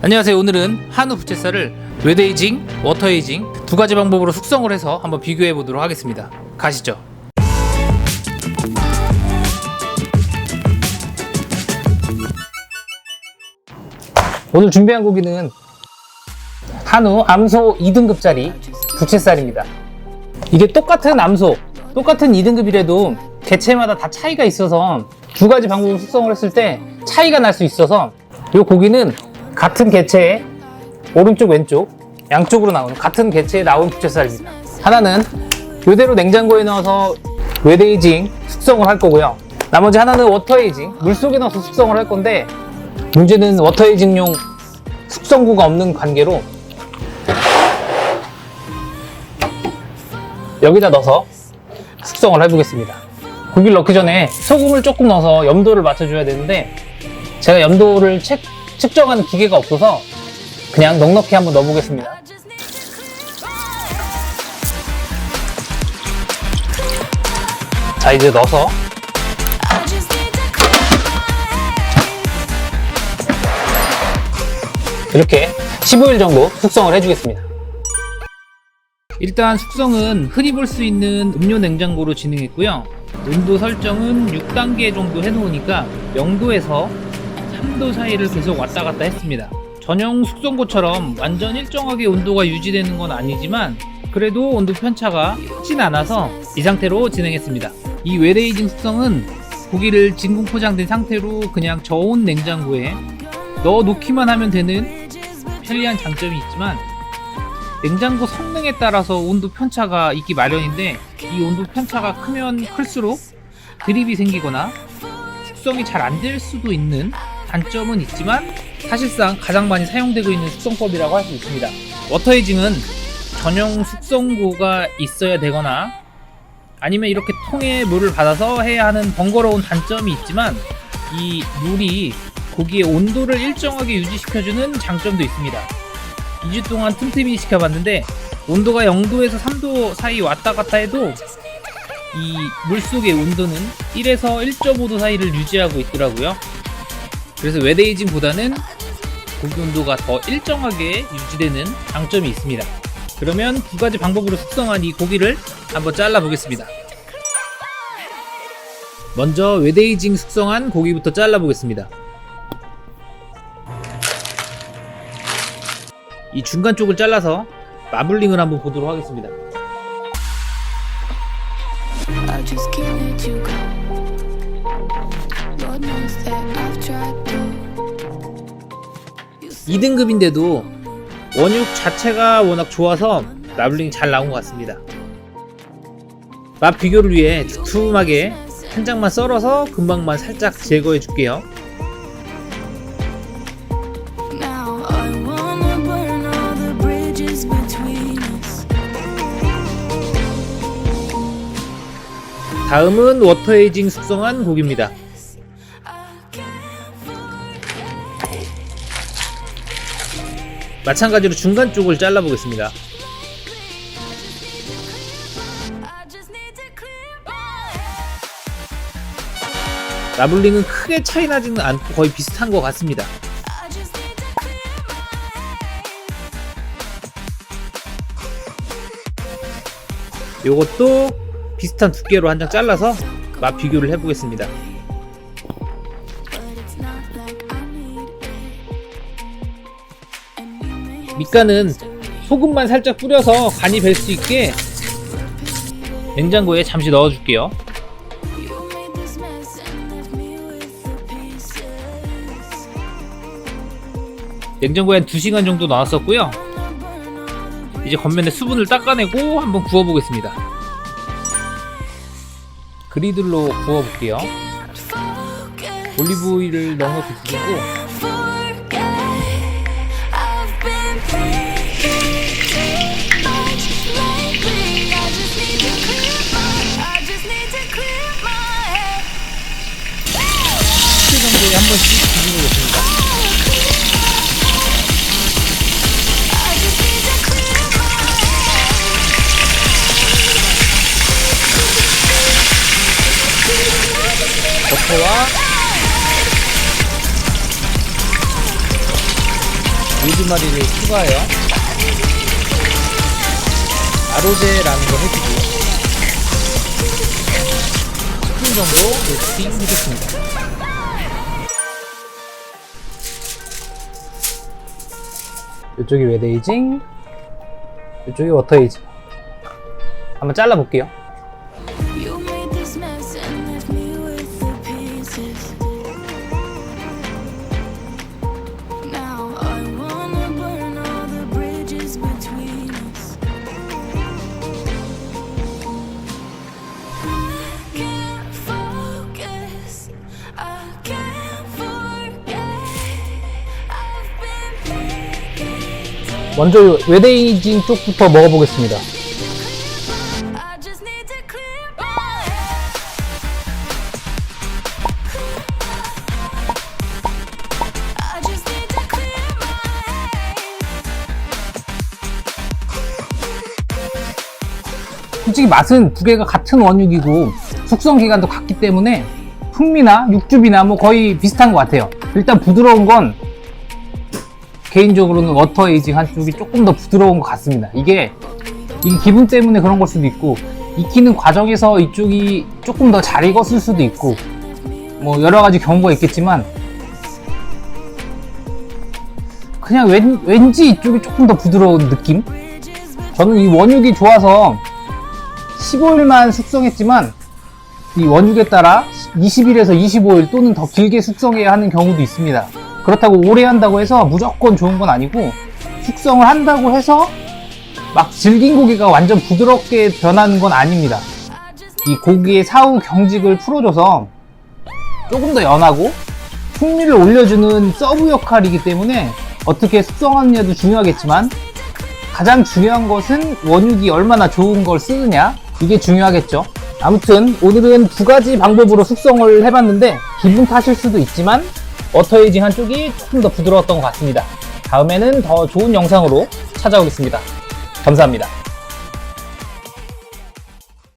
안녕하세요. 오늘은 한우 부채살을 웨데이징, 워터에이징 두 가지 방법으로 숙성을 해서 한번 비교해 보도록 하겠습니다. 가시죠. 오늘 준비한 고기는 한우 암소 2등급짜리 부채살입니다. 이게 똑같은 암소, 똑같은 2등급이라도 개체마다 다 차이가 있어서 두 가지 방법으로 숙성을 했을 때 차이가 날 수 있어서 이 고기는 같은 개체의 오른쪽 왼쪽 양쪽으로 나오는 같은 개체에 나온 부채살입니다. 하나는 이대로 냉장고에 넣어서 웨데이징 숙성을 할 거고요. 나머지 하나는 워터에이징 물속에 넣어서 숙성을 할 건데 문제는 워터에이징용 숙성구가 없는 관계로 여기다 넣어서 숙성을 해보겠습니다. 고기를 넣기 전에 소금을 조금 넣어서 염도를 맞춰줘야 되는데 제가 염도를 책- 측정하는 기계가 없어서 그냥 넉넉히 한번 넣어보겠습니다. 자 이제 넣어서 이렇게 15일 정도 숙성을 해주겠습니다. 일단 숙성은 흔히 볼 수 있는 음료 냉장고로 진행했고요. 온도 설정은 6단계 정도 해놓으니까 0도에서 3도 사이를 계속 왔다 갔다 했습니다. 전용 숙성고처럼 완전 일정하게 온도가 유지되는 건 아니지만 그래도 온도 편차가 크진 않아서 이 상태로 진행했습니다. 이 웨레이징 숙성은 고기를 진공 포장된 상태로 그냥 저온 냉장고에 넣어 놓기만 하면 되는 편리한 장점이 있지만 냉장고 성능에 따라서 온도 편차가 있기 마련인데 이 온도 편차가 크면 클수록 드립이 생기거나 숙성이 잘 안 될 수도 있는 단점은 있지만 사실상 가장 많이 사용되고 있는 숙성법이라고 할 수 있습니다. 워터에이징은 전용 숙성고가 있어야 되거나 아니면 이렇게 통에 물을 받아서 해야 하는 번거로운 단점이 있지만 이 물이 고기의 온도를 일정하게 유지시켜주는 장점도 있습니다. 2주 동안 틈틈이 시켜봤는데 온도가 0도에서 3도 사이 왔다 갔다 해도 이 물속의 온도는 1에서 1.5도 사이를 유지하고 있더라고요. 그래서 웨데이징보다는 고기 온도가 더 일정하게 유지되는 장점이 있습니다. 그러면 두 가지 방법으로 숙성한 이 고기를 한번 잘라 보겠습니다. 먼저 웨데이징 숙성한 고기부터 잘라 보겠습니다. 이 중간 쪽을 잘라서 마블링을 한번 보도록 하겠습니다. 2등급인데도 원육 자체가 워낙 좋아서 마블링이 잘 나온 것 같습니다. 맛 비교를 위해 두툼하게 한 장만 썰어서 금방만 살짝 제거해 줄게요. 다음은 워터에이징 숙성한 고기입니다. 마찬가지로 중간 쪽을 잘라 보겠습니다. I just need to clear my 라블링은 크게 차이 나지는 않고 거의 비슷한 것 같습니다. 요것도 비슷한 두께로 한 장 잘라서 맛 비교를 해보겠습니다. 밑간은 소금만 살짝 뿌려서 간이 벨수 있게 냉장고에 잠시 넣어줄게요. 냉장고에 한 2시간 정도 the 이제 겉면에 수분을 닦아내고 한번 구워보겠습니다. 그리들로 구워볼게요. 올리브오일을 넉넉히 두르고 마리를 추가하여 아로제라는 걸 해주고 10분 정도 로스팅 해줬습니다. 이쪽이 웨데이징, 이쪽이 워터에이징. 한번 잘라볼게요. 먼저 웨데이징 쪽부터 먹어보겠습니다. 솔직히 맛은 두 개가 같은 원육이고 숙성 기간도 같기 때문에 풍미나 육즙이나 뭐 거의 비슷한 것 같아요. 일단 부드러운 건 개인적으로는 워터 에이징 한쪽이 조금 더 부드러운 것 같습니다. 이게 이게 기분 때문에 그런 걸 수도 있고 익히는 과정에서 이쪽이 조금 더 잘 익었을 수도 있고 뭐 여러 가지 경우가 있겠지만 그냥 왠, 왠지 이쪽이 조금 더 부드러운 느낌? 저는 이 원육이 좋아서 15일만 숙성했지만 이 원육에 따라 20일에서 25일 또는 더 길게 숙성해야 하는 경우도 있습니다. 그렇다고 오래 한다고 해서 무조건 좋은 건 아니고 숙성을 한다고 해서 막 질긴 고기가 완전 부드럽게 변하는 건 아닙니다. 이 고기의 사후 경직을 풀어줘서 조금 더 연하고 풍미를 올려주는 서브 역할이기 때문에 어떻게 숙성하느냐도 중요하겠지만 가장 중요한 것은 원육이 얼마나 좋은 걸 쓰느냐 이게 중요하겠죠 아무튼 오늘은 두 가지 방법으로 숙성을 해봤는데 기분 탓일 수도 있지만 워터에이징 한쪽이 조금 더 부드러웠던 것 같습니다. 다음에는 더 좋은 영상으로 찾아오겠습니다. 감사합니다